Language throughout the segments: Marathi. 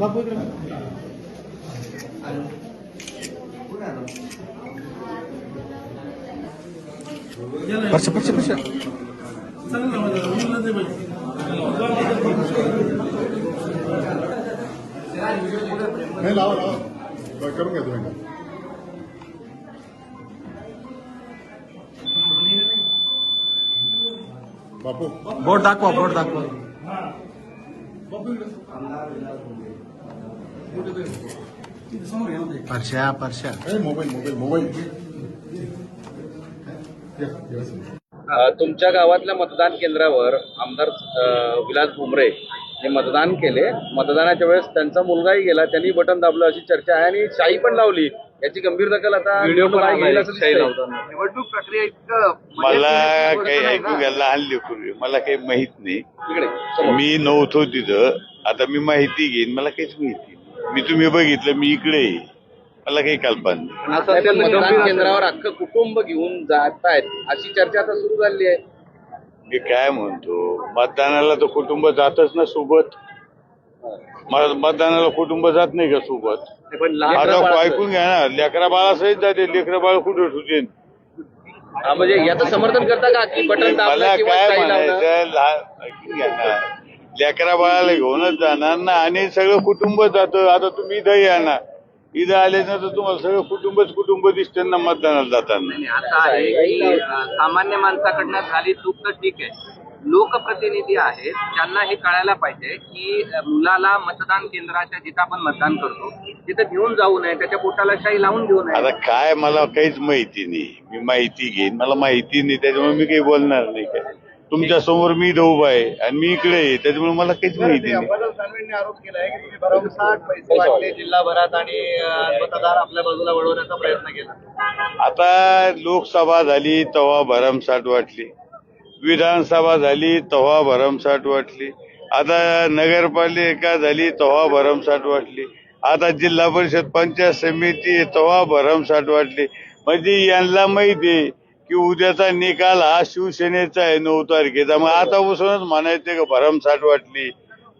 बापू पक्ष पक्ष पक्ष नाही लावा लावा. करून घ्या तुम्ही बापू. बोट दाखवा बोट दाखवा. परशा परशा. ए, मोबाईल मोबाईल मोबाईल. तुमच्या गावातल्या मतदान केंद्रावर आमदार विलास भुमरे हे मतदान केले. मतदानाच्या वेळेस त्यांचा मुलगाही गेला. त्यांनी बटन दाबलं अशी चर्चा आहे आणि शाई पण लावली. याची गंभीर दखल आता व्हिडिओ निवडणूक प्रक्रिया इतकं मला काही ऐकू घ्यायला लहान लेकरू आहे. मला काही माहीत नाही. इकडे समोर. मी नव्हतो तिथं. आता मी माहिती घेईन. मला काहीच माहिती नाही. मी तुम्ही बघितलं मी इकडे आहे. मला काही कल्पना नाही. पण मतदान केंद्रावर अख्खं कुटुंब घेऊन जात आहेत अशी चर्चा आता सुरू झाली आहे. मी काय म्हणतो? मतदानाला तर कुटुंब जातच ना सोबत. मतदानाला कुटुंब जात नाही का सोबत? पण आता ऐकून घ्या ना लेकरा बाळा सहित जाते लेकरा बाळ कुठे ठुते हा, म्हणजे याचं समर्थन करता का? की बटन मला किंवा काय लावलं म्हणायचं लहान ऐकून घ्या ना. लेकरा बाळाला घेऊनच जाणार ना आणि सगळं कुटुंब जातं. आता तुम्ही इथं या ना. इथं आल्यानंतर तुम्हाला सगळं कुटुंबच कुटुंब दिसते ना मतदानाला जाताना. आता आहे की अ, सामान्य माणसाकडनं झाली चूक तर ठीक आहे. लोकप्रतिनिधी आहेत त्यांना हे कळायला पाहिजे की मुलाला मतदान केंद्राच्या जिथं आपण मतदान करतो तिथं घेऊन जाऊ नये त्याच्या पोटाला शाही लावून घेऊ नये. आता काय मला काहीच माहिती नाही. मी माहिती घेईन. मला माहिती नाही त्याच्यामुळे मी काही बोलणार नाही काय. तुमच्यासमोर मी उभा आहे आणि मी इकडे आहे त्याच्यामुळे मला काहीच माहिती नाही. आरोप की तुम्ही भरमसाठ पैसे वाटले जिल्हाभरात आणि मतदार आपल्या बाजूला वळवण्याचा प्रयत्न केला. आता लोकसभा झाली तेव्हा भरमसाठ वाटली. विधानसभा झाली तेव्हा भरमसाठ वाटली. आता नगरपालिका झाली तेव्हा भरमसाठ वाटली. आता जिल्हा परिषद पंचायत समिती तेव्हा भरमसाठ वाटली. म्हणजे यांना माहिती आहे की उद्याचा निकाल हा शिवसेनेचा आहे नऊ तारखेचा. मग आता म्हणायचे का भरमसाठ वाटली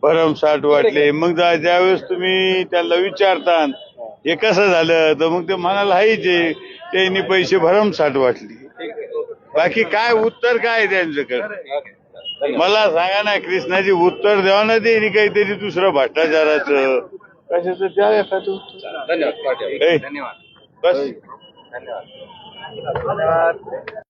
भरमसाठ वाटले. मग ज्यावेळेस तुम्ही त्याला विचारता हे कसं झालं? तर मग ते म्हणाला हायचे त्यांनी पैसे भरमसाठ वाटली. बाकी काय उत्तर काय आहे त्यांच्याकडे? मला सांगा ना कृष्णाची उत्तर द्यावा ना ते काहीतरी दुसरं भ्रष्टाचाराचं. कशाचं? द्या एखादं धन्यवाद. बस. धन्यवाद.